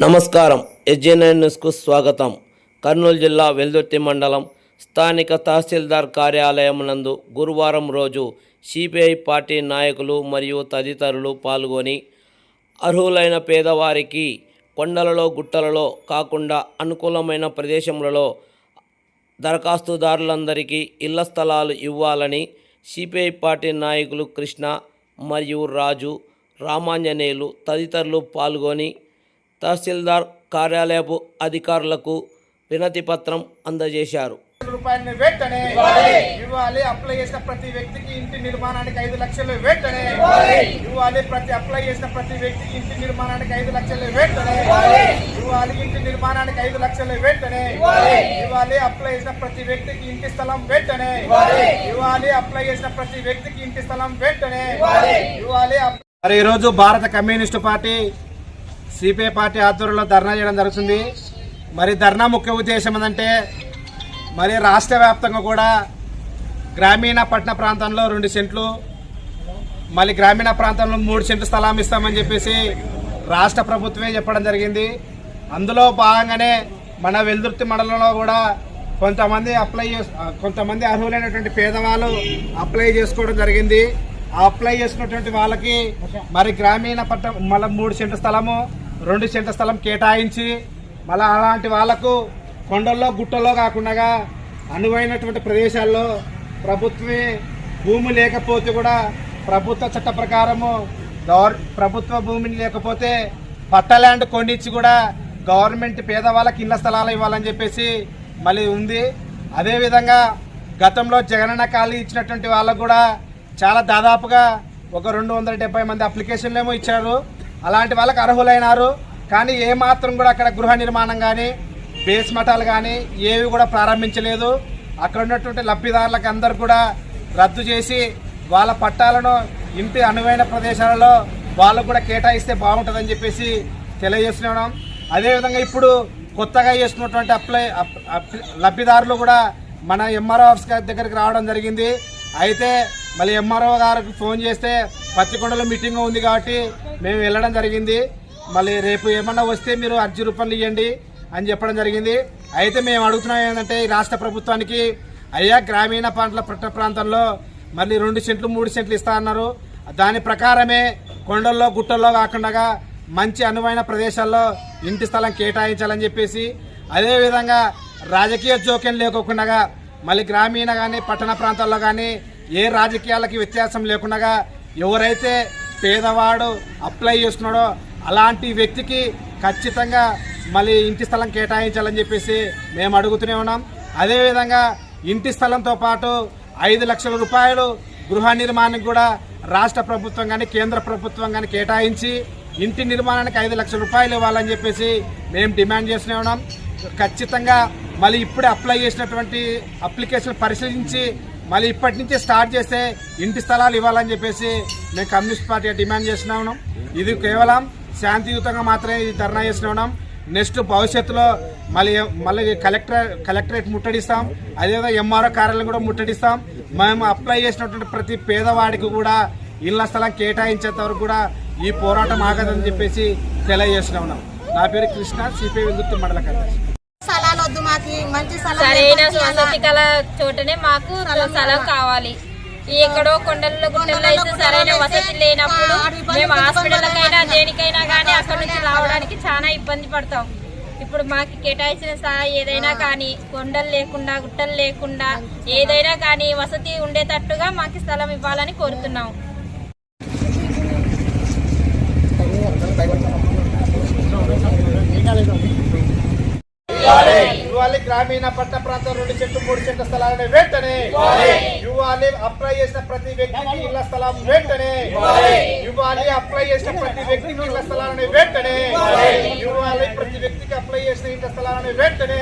నమస్కారం. ఎస్జేఎన్ న్యూస్కు స్వాగతం. కర్నూలు జిల్లా వెల్దుర్తి మండలం స్థానిక తహసీల్దార్ కార్యాలయం నందు గురువారం రోజు సిపిఐ పార్టీ నాయకులు మరియు తదితరులు పాల్గొని అర్హులైన పేదవారికి కొండలలో గుట్టలలో కాకుండా అనుకూలమైన ప్రదేశములలో దరఖాస్తుదారులందరికీ ఇళ్ళ స్థలాలు ఇవ్వాలని సిపిఐ పార్టీ నాయకులు కృష్ణ మరియు రాజు రామాంజనేయులు తదితరులు పాల్గొని తహసీల్దార్ కార్యాలయపు అధికారులకు వినతి పత్రం అందజేశారు. రూపాయలని వెంటనే ఇవ్వాలి. అప్లై చేసిన ప్రతి వ్యక్తికి ఇంటి నిర్మాణానికి ఐదు లక్షలు వెంటనే ఇవ్వాలి. ప్రతి అప్లై చేసిన ప్రతి వ్యక్తికి ఇంటి నిర్మాణానికి ఐదు లక్షలు వెంటనే ఇవ్వాలి. ఇంటి నిర్మాణానికి ఐదు లక్షలు వెంటనే ఇవ్వాలి. అప్లై చేసిన ప్రతి వ్యక్తికి ఇంటి స్థలం వెంటనే ఇవ్వాలి. అప్లై చేసిన ప్రతి వ్యక్తికి ఇంటి స్థలం వెంటనే ఇవ్వాలి. మరి ఈరోజు భారత కమ్యూనిస్టు పార్టీ సిపిఐ పార్టీ ఆధ్వర్యంలో ధర్నా చేయడం జరుగుతుంది. మరి ధర్నా ముఖ్య ఉద్దేశం ఏంటంటే మరి రాష్ట్ర వ్యాప్తంగా కూడా గ్రామీణ పట్టణ ప్రాంతంలో రెండు సెంట్లు మళ్ళీ గ్రామీణ ప్రాంతంలో మూడు సెంట్లు స్థలం ఇస్తామని చెప్పేసి రాష్ట్ర ప్రభుత్వమే చెప్పడం జరిగింది. అందులో భాగంగానే మన వెల్దుర్తి మండలంలో కూడా కొంతమంది అప్లై కొంతమంది అర్హులైనటువంటి పేదవాళ్ళు అప్లై చేసుకోవడం జరిగింది. అప్లై చేసుకున్నటువంటి వాళ్ళకి మరి గ్రామీణ పట్టణ మళ్ళీ మూడు సెంట్లు స్థలము రెండు సెంట్ల స్థలం కేటాయించి మళ్ళీ అలాంటి వాళ్ళకు కొండల్లో గుట్టల్లో కాకుండా అనువైనటువంటి ప్రదేశాల్లో ప్రభుత్వమే భూమి లేకపోతే కూడా ప్రభుత్వ చట్ట ప్రకారము గవర్ ప్రభుత్వ భూమిని లేకపోతే పట్ట ల్యాండ్ కొండిచ్చి కూడా గవర్నమెంట్ పేదవాళ్ళకి ఇళ్ళ స్థలాలు ఇవ్వాలని చెప్పేసి మళ్ళీ ఉంది. అదేవిధంగా గతంలో జగనన్న ఖాళీ ఇచ్చినటువంటి వాళ్ళకు కూడా చాలా దాదాపుగా ఒక రెండు వందల డెబ్బై మంది అప్లికేషన్లు ఏమో ఇచ్చారు. అలాంటి వాళ్ళకి అర్హులైనారు. కానీ ఏ మాత్రం కూడా అక్కడ గృహ నిర్మాణం కానీ బేస్ మఠాలు కానీ ఏవి కూడా ప్రారంభించలేదు. అక్కడ ఉన్నటువంటి లబ్ధిదారులకు అందరు కూడా రద్దు చేసి వాళ్ళ పట్టాలను ఇంటి అనువైన ప్రదేశాలలో వాళ్ళకు కూడా కేటాయిస్తే బాగుంటుందని చెప్పేసి తెలియజేస్తున్నాం. అదేవిధంగా ఇప్పుడు కొత్తగా చేసినటువంటి అప్లై అప్- లబ్ధిదారులు కూడా మన ఎంఆర్ఓ ఆఫీస్ గారి దగ్గరికి రావడం జరిగింది. అయితే మళ్ళీ ఎంఆర్ఓ గారికి ఫోన్ చేస్తే పత్తికొండలో మీటింగ్ ఉంది కాబట్టి మేము వెళ్ళడం జరిగింది. మళ్ళీ రేపు ఏమన్నా వస్తే మీరు అర్జీ రూపాయలు ఇవ్వండి అని చెప్పడం జరిగింది. అయితే మేము అడుగుతున్నాం ఏంటంటే ఈ రాష్ట్ర ప్రభుత్వానికి అయ్యా గ్రామీణ పంటల పట్ట ప్రాంతంలో మళ్ళీ రెండు సెంట్లు మూడు సెంట్లు ఇస్తా అన్నారు. దాని ప్రకారమే కొండల్లో గుట్టల్లో కాకుండా మంచి అనువైన ప్రదేశాల్లో ఇంటి స్థలం కేటాయించాలని చెప్పేసి అదేవిధంగా రాజకీయ జోక్యం లేకోకుండా మళ్ళీ గ్రామీణ కానీ పట్టణ ప్రాంతాల్లో కానీ ఏ రాజకీయాలకి వ్యత్యాసం లేకుండా ఎవరైతే పేదవాడు అప్లై చేస్తున్నాడో అలాంటి వ్యక్తికి ఖచ్చితంగా మళ్ళీ ఇంటి స్థలం కేటాయించాలని చెప్పేసి మేము అడుగుతూనే ఉన్నాం. అదేవిధంగా ఇంటి స్థలంతో పాటు ఐదు లక్షల రూపాయలు గృహ నిర్మాణానికి కూడా రాష్ట్ర ప్రభుత్వం కానీ కేంద్ర ప్రభుత్వం కానీ కేటాయించి ఇంటి నిర్మాణానికి ఐదు లక్షల రూపాయలు ఇవ్వాలని చెప్పేసి మేము డిమాండ్ చేస్తూనే ఉన్నాం. ఖచ్చితంగా మళ్ళీ ఇప్పుడే అప్లై చేసినటువంటి అప్లికేషన్ పరిశీలించి మళ్ళీ ఇప్పటి నుంచి స్టార్ట్ చేస్తే ఇంటి స్థలాలు ఇవ్వాలని చెప్పేసి మేము కమ్యూనిస్ట్ పార్టీ డిమాండ్ చేస్తూనే ఉన్నాం ఇది కేవలం శాంతియుతంగా మాత్రమే ఇది ధర్నా చేస్తూనే ఉన్నాం నెక్స్ట్ భవిష్యత్తులో మళ్ళీ మళ్ళీ కలెక్టర్ కలెక్టరేట్ ముట్టడిస్తాం. అదేవిధంగా ఎంఆర్ఓ కార్యాలయం కూడా ముట్టడిస్తాం. మేము అప్లై చేసినటువంటి ప్రతి పేదవాడికి కూడా ఇళ్ళ స్థలం కేటాయించేంత వరకు కూడా ఈ పోరాటం ఆగదని చెప్పేసి తెలియజేస్తున్నాం ఉన్నాం నా పేరు కృష్ణ సిపిఐ విద్యుత్ మండల కార్యదర్శి. స్థలాలు వద్దు మాకు మంచి సరైన వసతి? గల చోటనే మాకు స్థలం కావాలి. ఎక్కడో కొండల్లో గుట్టల్లో అయితే సరైన వసతి లేనప్పుడు మేము హాస్పిటల్కైనా దేనికైనా కానీ అక్కడ నుంచి రావడానికి చాలా ఇబ్బంది పడతాం. ఇప్పుడు మాకు కేటాయించిన స్థా- ఏదైనా కానీ కొండలు లేకుండా గుట్టలు లేకుండా ఏదైనా కానీ వసతి ఉండేటట్టుగా మాకు స్థలం ఇవ్వాలని కోరుతున్నాం ఇవ్వాలి గ్రామీణ పట్ట ప్రాంతం రెండు చెట్టు మూడు చెట్ల స్థలాలను వెంటనే ఇవ్వాలి. అప్లై చేసిన ప్రతి వ్యక్తికి ఇళ్ళ స్థలం వెంటనే ఇవ్వాలి. అప్లై చేసిన ప్రతి వ్యక్తికి ఇళ్ళ స్థలాలను వెంటనే ఇవ్వాలి. ప్రతి వ్యక్తికి అప్లై చేసిన ఇళ్ళ స్థలాలను వెంటనే